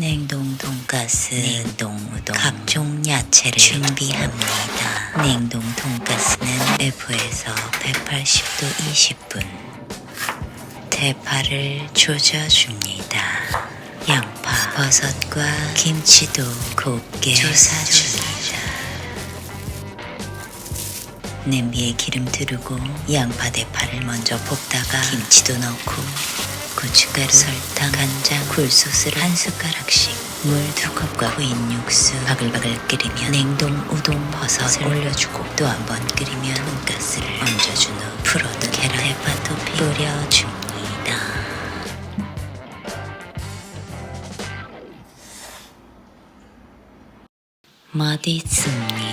냉동 돈가스, 냉동 우동, 각종 야채를 준비합니다. 냉동 돈가스는 F에서 180도 20분. 대파를 조져줍니다. 양파, 버섯과 김치도 곱게 조사줍니다. 냄비에 기름 두르고 양파 대파를 먼저 볶다가 김치도 넣고 고춧가루, 설탕, 간장, 굴소스를 한 숟가락씩 물 두 컵과 후인 육수 바글바글 끓이면 냉동 우동 버섯을 올려주고 또 한 번 끓이면 돈가스를 얹어준 후 풀어둔 계란 대파 토핑 뿌려줍니다. 맛있습니다.